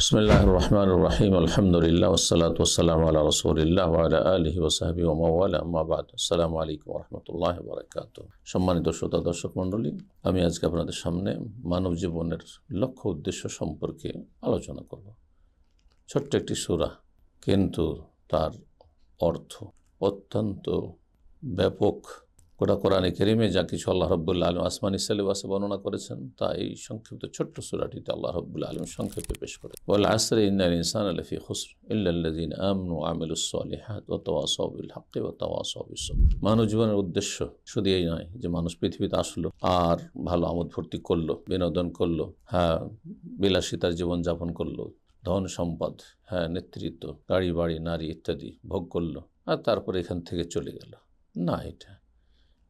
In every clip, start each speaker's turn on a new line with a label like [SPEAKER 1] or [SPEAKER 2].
[SPEAKER 1] আলহামদুলিল্লাহ সম্মানিত শ্রোতা, দর্শক মণ্ডলী, আমি আজকে আপনাদের সামনে মানব জীবনের লক্ষ্য উদ্দেশ্য সম্পর্কে আলোচনা করব। ছোট্ট একটি সুরা, কিন্তু তার অর্থ অত্যন্ত ব্যাপক গোটা কোরআনে কেরিমে যা কিছু আল্লাহ রব্বুল্লা আলম আসমানি সেলেবাসে বর্ণনা করেছেন তা এই সংক্ষিপ্ত ছোট্ট সুরাটিতে আল্লাহ রব্বুল্লা আলম সংক্ষেপে পেশ করে বল আসরে ইন্নাল ইনসান আলফি খুসর ইল্লাল্লাযিন আমনু আমিলুস সালিহাত ওয়া তাওয়াসাউ বিল হাক্কি ওয়া তাওয়াসাউ বিস মানব জীবনের উদ্দেশ্য শুধু এই নয় যে মানুষ পৃথিবীতে আসলো, আর ভালো আমোদ ভর্তি করল, বিনোদন করল হ্যাঁ বিলাসিতার জীবন যাপন করল, ধন সম্পদ হ্যাঁ নেতৃত্ব, গাড়ি, বাড়ি, নারী ইত্যাদি ভোগ করল, আর তারপরে এখান থেকে চলে গেল। না এটা।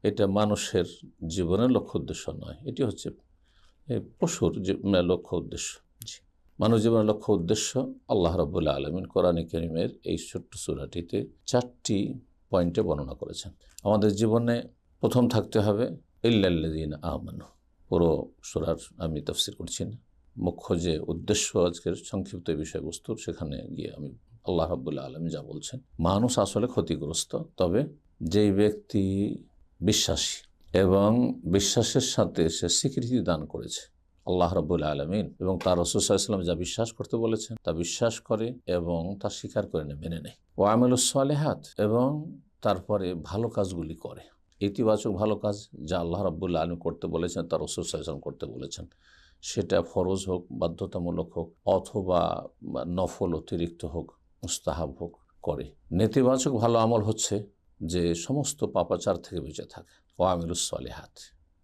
[SPEAKER 1] এটা মানুষের জীবনের লক্ষ্য উদ্দেশ্য নয়। এটি হচ্ছে পশুর লক্ষ্য উদ্দেশ্য। জি। মানব জীবনের লক্ষ্য উদ্দেশ্য আল্লাহ রবুল্লা আলমিন কোরআনে করিমের এই ছোট্ট সুরাটিতে চারটি পয়েন্টে বর্ণনা করেছেন। আমাদের জীবনে প্রথম থাকতে হবে ইল্লাল্লাদিন আমানু। পুরো সুরার আমি তফসির করছি না। মুখ্য যে উদ্দেশ্য আজকের সংক্ষিপ্ত বিষয়বস্তুর সেখানে গিয়ে আমি আল্লাহ রাবুল্লাহ আলম যা বলছেন মানুষ আসলে ক্ষতিগ্রস্ত তবে যেই ব্যক্তি বিশ্বাসী এবং বিশ্বাসের সাথে সে স্বীকৃতি দান করেছে। আল্লাহ রব্বুল আলমিন এবং তার রসুলাম যা বিশ্বাস করতে বলেছেন, তা বিশ্বাস করে এবং তা স্বীকার করে নেয়, মেনে নেয়। ও আমেলুসালেহাত এবং তারপরে ভালো কাজগুলি করে। ইতিবাচক ভালো কাজ যা আল্লাহ রব্বুল্লা আলম করতে বলেছেন তার রসুলাম করতে বলেছেন। সেটা ফরজ হোক, বাধ্যতামূলক হোক, অথবা নফল অতিরিক্ত হোক, মুস্তাহাব হোক, করে। নেতিবাচক ভালো আমল হচ্ছে যে সমস্ত পাপাচার থেকে বেঁচে থাকে। ও আমিরুসলেহাত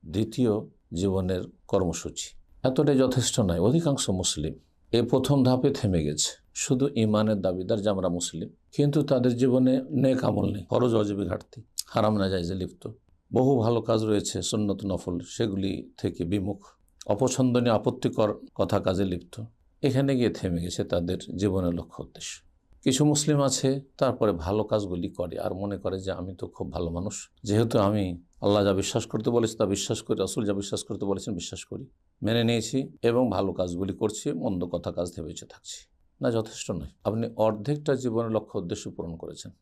[SPEAKER 1] দ্বিতীয় জীবনের কর্মসূচি। এতটাই যথেষ্ট নয়। অধিকাংশ মুসলিম এ প্রথম ধাপে থেমে গেছে। শুধু ইমানের দাবিদার যে আমরা মুসলিম, কিন্তু তাদের জীবনে নেক আমল নেই। ফরজ অজীবী ঘাটতি, হারাম না যায় যে লিপ্ত। বহু ভালো কাজ রয়েছে সুন্নত নফল, সেগুলি থেকে বিমুখ। অপছন্দনীয়, আপত্তিকর কথা কাজে লিপ্ত। এখানে গিয়ে থেমে গেছে তাদের জীবনের লক্ষ্য উদ্দেশ্য। কিছু মুসলিম আছে, তারপরে ভালো কাজগুলি করে আর মনে করে যে আমি তো খুব ভালো মানুষ। যেহেতু আমি আল্লাহ যা বিশ্বাস করতে বলেছি তা বিশ্বাস করি, রসুল যা বিশ্বাস করতে বলেছেন বিশ্বাস করি। মেনে নিয়েছি এবং ভালো কাজগুলি করছি, মন্দ কথা কাজ থেকে বেঁচে থাকছি। না, যথেষ্ট নয়। আপনি অর্ধেকটা জীবনের লক্ষ্য উদ্দেশ্য পূরণ করেছেন।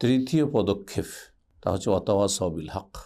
[SPEAKER 1] তৃতীয় পদক্ষেপ, তা হচ্ছে অতওয়া সবিল হক।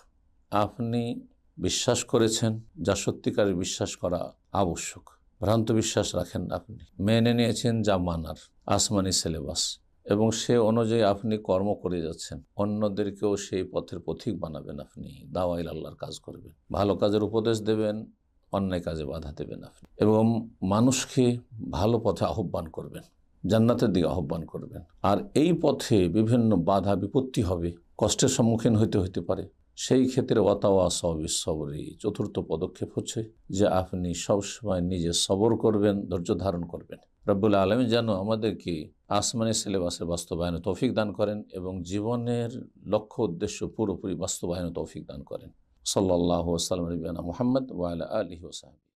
[SPEAKER 1] আপনি বিশ্বাস করেছেন যা সত্যিকারের বিশ্বাস করা আবশ্যক। ভ্রান্ত বিশ্বাস রাখেন আপনি। মেনে নিয়েছেন যা মানার, আসমানি সিলেবাস। এবং সে অনুযায়ী আপনি কর্ম করে যাচ্ছেন। অন্যদেরকেও সেই পথের পথিক বানাবেন আপনি। দাওয়াইল আল্লাহর কাজ করবেন। ভালো কাজের উপদেশ দেবেন, অন্যায় কাজে বাধা দেবেন আপনি। এবং মানুষকে ভালো পথে আহ্বান করবেন, জান্নাতের দিকে আহ্বান করবেন। আর এই পথে বিভিন্ন বাধা বিপত্তি হবে, কষ্টের সম্মুখীন হইতে হইতে পারে। সেই ক্ষেত্রে ওয়াতাওয়া সবই সবরই চতুর্থ পদক্ষেপ হচ্ছে যে আপনি সবসময় নিজে সবর করবেন, ধৈর্য ধারণ করবেন। রব্বুল আলমী যেন আমাদেরকে আসমানি সিলেবাসের বাস্তবায়নে তৌফিক দান করেন এবং জীবনের লক্ষ্য, উদ্দেশ্য পুরোপুরি বাস্তবায়নে তৌফিক দান করেন। সাল্লাহ আসসালাম রবিআনা মোহাম্মদ ওয়াল আলহি ওসাহাবি